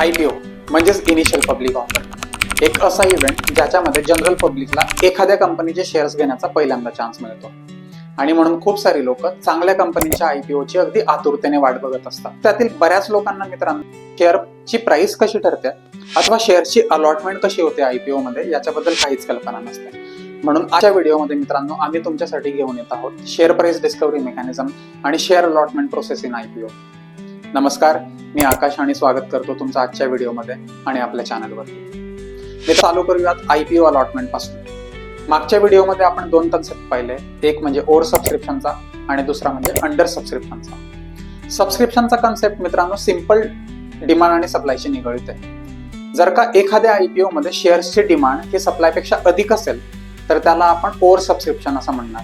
I P ओ म्हणजेच initial public offer एक असा इव्हेंट ज्याच्यामध्ये जनरल पब्लिकला एखाद्या कंपनीचे शेअर्स घेण्याचा पहिल्यांदा चान्स मिळतो. आणि म्हणून खूप सारी लोक चांगल्या कंपनीच्या आय पी ओची अगदी आतुरतेने वाट बघत असतात. त्यातील बऱ्याच लोकांना मित्रांनो शेअरची प्राइस कशी ठरते? अथवा शेअरची अलॉटमेंट कशी होते आय पी ओमध्ये मध्ये? याच्याबद्दल काहीच कल्पना नसते. म्हणून आजच्या व्हिडिओमध्ये मित्रांनो आम्ही तुमच्यासाठी घेऊन येत आहोत शेअर प्राइस डिस्कवरी मेकॅनिझम आणि share allotment process in I P O नमस्कार मी आकाश आणि स्वागत करतो तुमचा आजच्या व्हिडिओमध्ये आणि आपल्या चॅनलवर मी चालू करूयात आय पी ओ अलॉटमेंटपासून. मागच्या व्हिडिओमध्ये आपण दोन कन्सेप्ट पाहिले. एक म्हणजे ओव्हर सबस्क्रिप्शनचा आणि दुसरा म्हणजे अंडर सबस्क्रिप्शनचा सबस्क्रिप्शनचा कन्सेप्ट मित्रांनो सिंपल डिमांड आणि सप्लायशी निगडित आहे. जर का एखाद्या आय पी ओमध्ये शेअर्सची डिमांड ही सप्लायपेक्षा अधिक असेल तर त्याला आपण ओव्हर सबस्क्रिप्शन असं म्हणणार.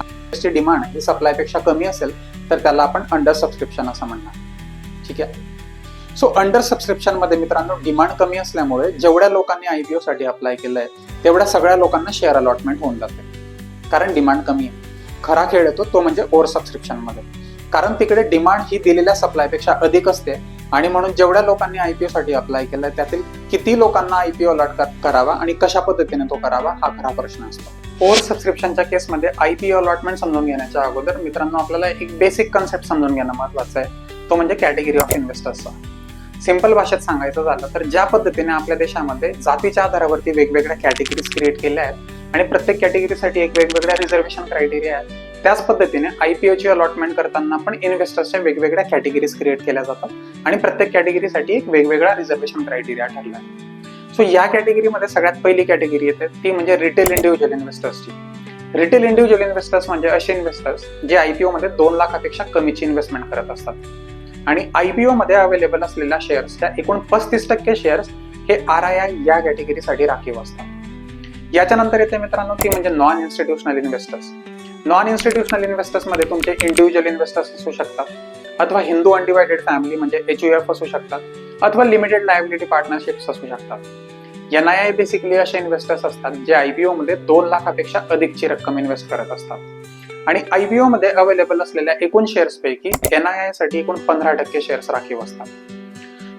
शेअर्सची डिमांड ही सप्लायपेक्षा कमी असेल तर त्याला आपण अंडर सबस्क्रिप्शन असं म्हणणार. ठीक आहे? सो अंडर सबस्क्रिप्शनमध्ये मित्रांनो डिमांड कमी असल्यामुळे जेवढ्या लोकांनी आयपीओ साठी अप्लाय केलंय तेवढ्या सगळ्या लोकांना शेअर अलॉटमेंट होऊन जाते. कारण डिमांड कमी आहे. खरा खेळ येतो तो म्हणजे ओव्हर सबस्क्रिप्शनमध्ये. कारण तिकडे डिमांड ही दिलेल्या सप्लायपेक्षा अधिक असते आणि म्हणून जेवढ्या लोकांनी आयपीओ साठी अप्लाय केलंय त्यातील किती लोकांना आयपीओ अलॉट करावा आणि कशा पद्धतीने तो करावा हा खरा प्रश्न असतो. ओव्हर सबस्क्रिप्शनच्या केसमध्ये आयपीओ अलॉटमेंट समजून घेण्याच्या अगोदर मित्रांनो आपल्याला एक बेसिक कन्सेप्ट समजून घेणं महत्वाचं आहे. तो म्हणजे कॅटेगरी ऑफ इन्व्हेस्टर्सचा सिंपल भाषेत सांगायचं झालं तर ज्या पद्धतीने आपल्या देशामध्ये जातीच्या आधारावरती वेगवेगळ्या कॅटेगरीज क्रिएट केल्या आहेत आणि प्रत्येक कॅटेगरीसाठी एक वेगवेगळ्या रिझर्वेशन क्रायटेरिया आहेत त्याच पद्धतीने आयपीओची अलॉटमेंट करताना पण इन्व्हेस्टर्सच्या वेगवेगळ्या कॅटेगरीज क्रिएट केल्या जातात आणि प्रत्येक कॅटेगरीसाठी एक वेगवेगळा रिझर्वेशन क्रायटेरिया ठरला आहे सो या कॅटेगरीमध्ये सगळ्यात पहिली कॅटेगरी येते ती म्हणजे रिटेल इंडिव्हिज्युअल इन्व्हेस्टर्सची रिटेल इंडिव्हिज्युअल इन्व्हेस्टर्स म्हणजे असे इन्व्हेस्टर्स जे आयपीओ मध्ये दोन लाखापेक्षा कमीची इन्व्हेस्टमेंट करत असतात. आणि आयपीओ मध्ये अवेलेबल असलेल्या शेअर्सच्या एकूण पस्तीस टक्के शेअर्स हे आर आय आय या कॅटेगरीसाठी राखीव असतात. याच्यानंतर येते मित्रांनो ती म्हणजे non institutional investors non institutional इन्व्हेस्टर्समध्ये तुमचे इंडिव्हिज्युअल इन्व्हेस्टर्स असू शकतात अथवा हिंदू अनडिवायडेड फॅमिली म्हणजे एच यू एफ असू शकतात अथवा लिमिटेड लायबिलिटी पार्टनरशिप्स असू शकतात. एन आय आय बेसिकली असे इन्व्हेस्टर्स असतात जे आयपीओ मध्ये दोन लाखापेक्षा अधिकची रक्कम इन्व्हेस्ट करत असतात. आणि आयपीओ मध्ये अवेलेबल असलेल्या एकूण शेअर्स पैकी साठी एकूण पंधरा टक्के शेअर्स राखीव असतात.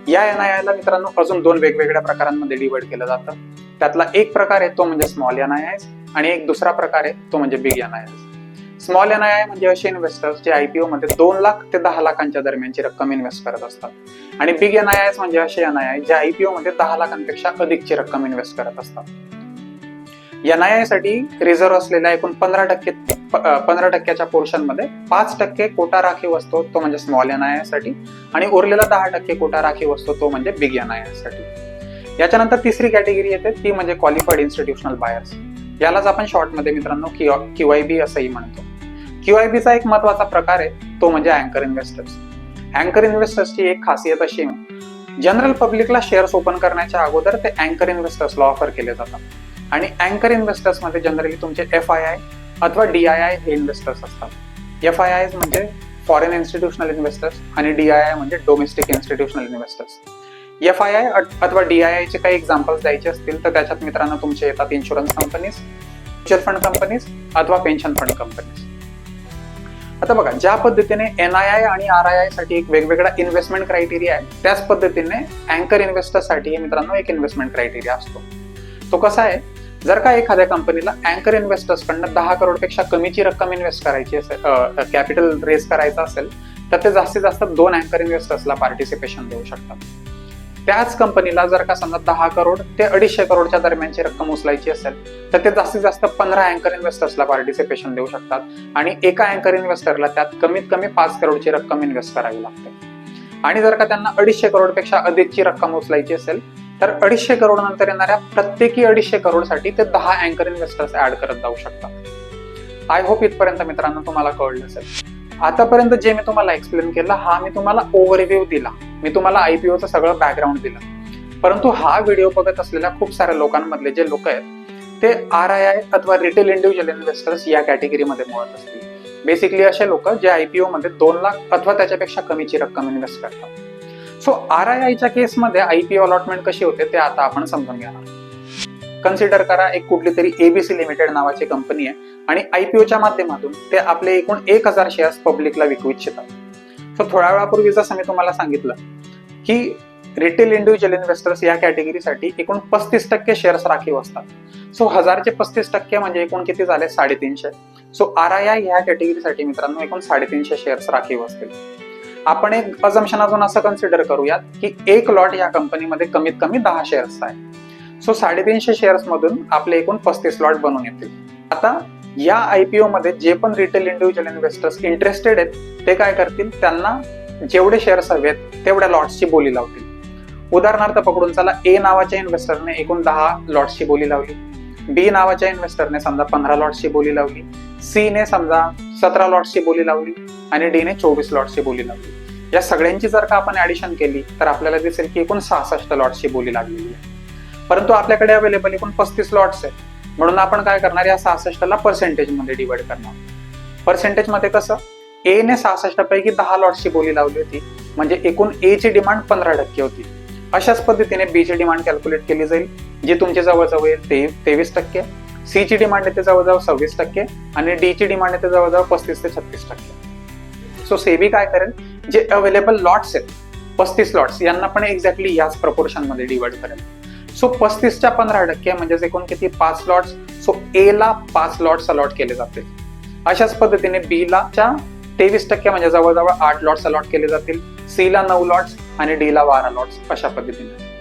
या एनआयआयला ला मित्रांनो अजून दोन वेगवेगळ्या प्रकारांमध्ये डिवाइड केलं जातं. त्यातला एक प्रकार आहे तो म्हणजे स्मॉल एन आय आणि एक दुसरा प्रकार आहे तो म्हणजे big N I small N I म्हणजे असे इन्व्हेस्टर्स जे आयपीओ मध्ये दोन लाख ते दहा लाखांच्या दरम्यानची रक्कम इन्व्हेस्ट करत असतात. आणि बिग एन आय म्हणजे असे एन आय जे आयपीओ मध्ये दहा लाखांपेक्षा अधिकची रक्कम इन्व्हेस्ट करत असतात. एनसाठी रिझर्व्ह असलेल्या एकूण पंधरा टक्के पंधरा टक्क्याच्या पोर्शनमध्ये पाच टक्के कोटा राखीव असतो तो म्हणजे स्मॉल एनसाठी आणि उरलेला दहा टक्के कोटा राखीव असतो तो म्हणजे बिग एनसाठी. याच्यानंतर तिसरी कॅटेगरी येते ती म्हणजे क्वालिफाईड इन्स्टिट्यूशनल बायर्स यालाच आपण शॉर्टमध्ये मित्रांनो क्यूआय बी असंही म्हणतो. क्यूआयबीचा एक महत्त्वाचा प्रकार आहे तो म्हणजे अँकर इन्व्हेस्टर्स अँकर इन्व्हेस्टर्सची एक खासियत अशी जनरल पब्लिकला शेअर्स ओपन करण्याच्या अगोदर ते अँकर इन्व्हेस्टर्सला ऑफर केले जातात. आणि अँकर इन्व्हेस्टर्समध्ये जनरली तुमचे एफ आय आय अथवा डी आय आय हे इन्व्हेस्टर्स असतात. एफ आय आय म्हणजे फॉरेन इन्स्टिट्यूशनल इन्व्हेस्टर्स आणि डी आय आय म्हणजे domestic institutional investors F I I अथवा डी आय आयचे काही एक्झाम्पल्स द्यायचे असतील तर त्याच्यात मित्रांनो तुमचे येतात insurance companies mutual fund companies अथवा पेन्शन फंड कंपनीज आता बघा ज्या पद्धतीने एन आय आय आणि आर आय आयसाठी एक वेगवेगळा इन्व्हेस्टमेंट क्रायटेरिया आहे त्याच पद्धतीने अँकर इन्व्हेस्टरसाठी मित्रांनो एक इन्व्हेस्टमेंट क्रायटेरिया असतो. तो कसा आहे? जर का एखाद्या कंपनीला अँकर इन्व्हेस्टर्स कडनं दहा करोडपेक्षा कमीची रक्कम इन्व्हेस्ट करायची असेल कॅपिटल रेस करायचं असेल तर ते जास्तीत जास्त दोन अँकर इन्व्हेस्टर्सला पार्टिसिपेशन देऊ शकतात. त्याच कंपनीला जर का समजा दहा करोड ते अडीचशे करोडच्या दरम्यानची रक्कम उचलायची असेल तर ते जास्तीत जास्त पंधरा अँकर इन्व्हेस्टर्सला पार्टिसिपेशन देऊ शकतात आणि एका अँकर इन्व्हेस्टरला त्यात कमीत कमी पाच करोडची रक्कम इन्व्हेस्ट करावी लागते. आणि जर का त्यांना अडीचशे करोडपेक्षा अधिकची रक्कम उचलायची असेल तर अडीचशे करोड नंतर येणाऱ्या प्रत्येकी अडीचशे करोडसाठी ते दहा अँकर इन्व्हेस्टर्स ऍड करत जाऊ शकतात. आय होप इथपर्यंत मित्रांनो तुम्हाला कळलं असेल. आतापर्यंत जे मी तुम्हाला एक्सप्लेन केलं हा मी तुम्हाला ओव्हरव्ह्यू दिला. मी तुम्हाला आयपीओचं सगळं बॅकग्राऊंड दिलं. परंतु हा व्हिडिओ बघत असलेल्या खूप साऱ्या लोकांमधले जे लोक आहेत ते आर आय आय अथवा रिटेल इंडिव्हिज्युअल इन्व्हेस्टर्स या कॅटेगरीमध्ये मोडत असतील. बेसिकली असे लोक जे आयपीओ मध्ये दोन लाख अथवा त्याच्यापेक्षा कमीची रक्कम इन्व्हेस्ट करतात. सो आर आय आयच्या केसमध्ये आयपीओ अलॉटमेंट कशी होते ते आता आपण समजून घेणार. कन्सिडर करा एक कुठली तरी एबीसी लिमिटेड नावाची कंपनी आहे आणि आयपीओच्या माध्यमातून ते आपले एकूण एक हजार शेअर्स पब्लिकला विकू इच्छितात. सो थोड्या वेळापूर्वी जसं मी तुम्हाला सांगितलं की रिटेल इंडिव्हिज्युअल इन्व्हेस्टर्स या कॅटेगरीसाठी एकूण पस्तीस टक्के शेअर्स राखीव असतात. सो हजारचे पस्तीस टक्के म्हणजे एकूण किती झाले? साडेतीनशे. सो आर आय आय ह्या कॅटेगरीसाठी मित्रांनो एकूण साडेतीनशे शेअर्स राखीव असतील. आपण एक अजम्शन अजून असं कन्सिडर करूयात की एक लॉट या कंपनीमध्ये कमीत कमी दहा शेअर्स आहे सो साडेतीनशे शेअर्स मधून आपले एकूण पस्तीस लॉट बनून येतील. आता या आयपीओ मध्ये जे पण रिटेल इंडिव्हिज्युअल इन्व्हेस्टर्स इंटरेस्टेड आहेत ते काय करतील? त्यांना जेवढे शेअर्स हवेत तेवढ्या लॉट्सची बोली लावतील. उदाहरणार्थ पकडून चला ए नावाच्या इन्व्हेस्टरने एकूण दहा लॉट्सची बोली लावली. बी नावाच्या इन्व्हेस्टरने समजा पंधरा लॉट्सची बोली लावली. सी ने समजा सतरा लॉट्सची बोली लावली. आणि डी ने चोवीस लॉटची बोली लागली. या सगळ्यांची जर का आपण ऍडिशन केली तर आपल्याला दिसेल की एकूण सहासष्ट लॉटची बोली लागलेली आहे. परंतु आपल्याकडे अवेलेबल एकूण पस्तीस लॉट्स आहेत. म्हणून आपण काय करणार या सहासष्टला पर्सेंटेजमध्ये डिवाइड करणार. पर्सेंटेजमध्ये कसं? ए ने सहासष्ट पैकी दहा लॉट्सची बोली लावली होती. म्हणजे एकूण ए ची डिमांड पंधरा टक्के होती. अशाच पद्धतीने बी ची डिमांड कॅल्क्युलेट केली जाईल जी तुमची जवळजवळ येईल ते तेवीस टक्के. सी ची डिमांड येते जवळजवळ सव्वीस टक्के. आणि डी ची डिमांड येते जवळजवळ पस्तीस ते छत्तीस टक्के. सो सेबी काय करेल? जे अवेलेबल लॉट्स आहेत पस्तीस लॉट्स यांना पण एक्झॅक्टली याच प्रपोर्शनमध्ये डिवाइड करेल. सो पस्तीसच्या पंधरा टक्के म्हणजेच एकूण किती? पाच लॉट्स सो ए ला पाच लॉट्स अलॉट केले जातील अशाच पद्धतीने बी ला च्या तेवीस टक्के म्हणजे जवळजवळ आठ लॉट्स अलॉट केले जातील. सी ला नऊ लॉट्स आणि डी ला बारा लॉट्स अशा पद्धतीने.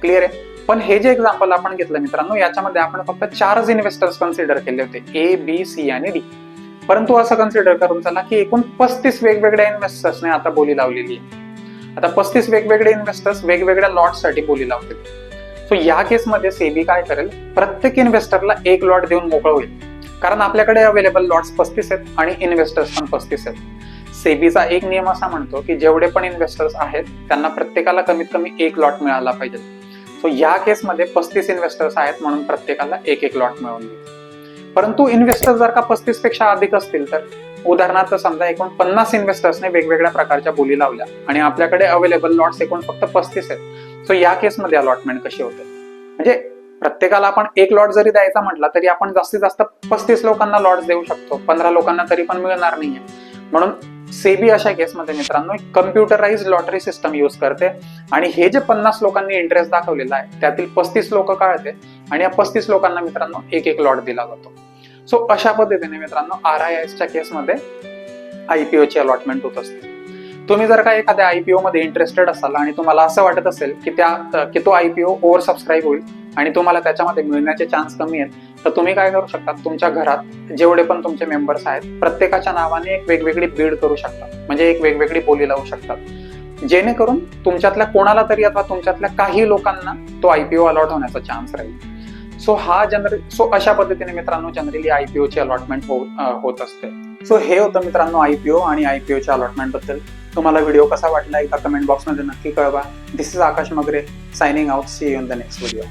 क्लिअर आहे? पण हे जे एक्झाम्पल आपण घेतलं मित्रांनो याच्यामध्ये आपण फक्त चारच इन्व्हेस्टर्स कन्सिडर केले होते. ए बी सी आणि डी परंतु असं कन्सिडर करून चला की एकूण पस्तीस वेगवेगळ्या इन्व्हेस्टर्सने आता बोली लावलेली आहे. आता पस्तीस वेगवेगळे इन्व्हेस्टर्स वेगवेगळ्या लॉटसाठी बोली लावतील. सो या केसमध्ये सेबी काय करेल? प्रत्येक इन्व्हेस्टरला एक लॉट देऊन मोकळं होईल. कारण आपल्याकडे अवेलेबल लॉट्स पस्तीस आहेत आणि इन्व्हेस्टर्स पण पस्तीस आहेत. सेबीचा एक नियम असा म्हणतो की जेवढे पण इन्व्हेस्टर्स आहेत त्यांना प्रत्येकाला कमीत कमी एक लॉट मिळाला पाहिजे. सो या केसमध्ये पस्तीस इन्व्हेस्टर्स आहेत म्हणून प्रत्येकाला एक एक लॉट मिळवून परंतु इन्व्हेस्टर जर का पस्तीसपेक्षा अधिक असतील तर उदाहरणार्थ समजा एकूण पन्नास इन्व्हेस्टर्सने वेगवेगळ्या प्रकारच्या बोली लावल्या आणि आपल्याकडे अवेलेबल लॉट्स एकूण फक्त पस्तीस आहेत सो या केसमध्ये अलॉटमेंट कशी होते? म्हणजे प्रत्येकाला आपण एक लॉट जरी द्यायचा म्हटला तरी आपण जास्तीत जास्त पस्तीस लोकांना लॉट देऊ शकतो पंधरा लोकांना तरी पण मिळणार नाहीये. म्हणून सेबी अशा केसमध्ये मित्रांनो कम्प्युटराइज लॉटरी सिस्टम युज करते आणि हे जे पन्नास लोकांनी इंटरेस्ट दाखवलेला आहे त्यातील पस्तीस लोक काढते आणि या पस्तीस लोकांना मित्रांनो एक एक लॉट दिला जातो. सो अशा पद्धतीने मित्रांनो आर आय एसच्या केसमध्ये आयपीओ ची अलॉटमेंट होत असते. तुम्ही जर का एखाद्या आयपीओ मध्ये इंटरेस्टेड असाल आणि तुम्हाला असं वाटत असेल की त्या की तो आयपीओ ओव्हर सबस्क्राईब होईल आणि तुम्हाला त्याच्यामध्ये मिळण्याचे चान्स कमी आहेत तर तुम्ही काय करू शकता तुमच्या घरात जेवढे पण तुमचे मेंबर्स आहेत प्रत्येकाच्या नावाने एक वेगवेगळी बीड करू शकता. म्हणजे एक वेगवेगळी बोली लावू शकतात जेणेकरून तुमच्यातल्या कोणाला तरी अथवा तुमच्यातल्या काही लोकांना तो आयपीओ अलॉट होण्याचा चान्स राहील. सो हा जनरल सो अशा पद्धतीने मित्रांनो जनरली आयपीओ ची हो- अलॉटमेंट होत असते. सो हे होतं मित्रांनो आयपीओ आणि आयपीओच्या अलॉटमेंटबद्दल. तुम्हाला व्हिडिओ कसा वाटला एका कमेंट बॉक्समध्ये नक्की कळवा. This is Akash Magare signing out see in the next video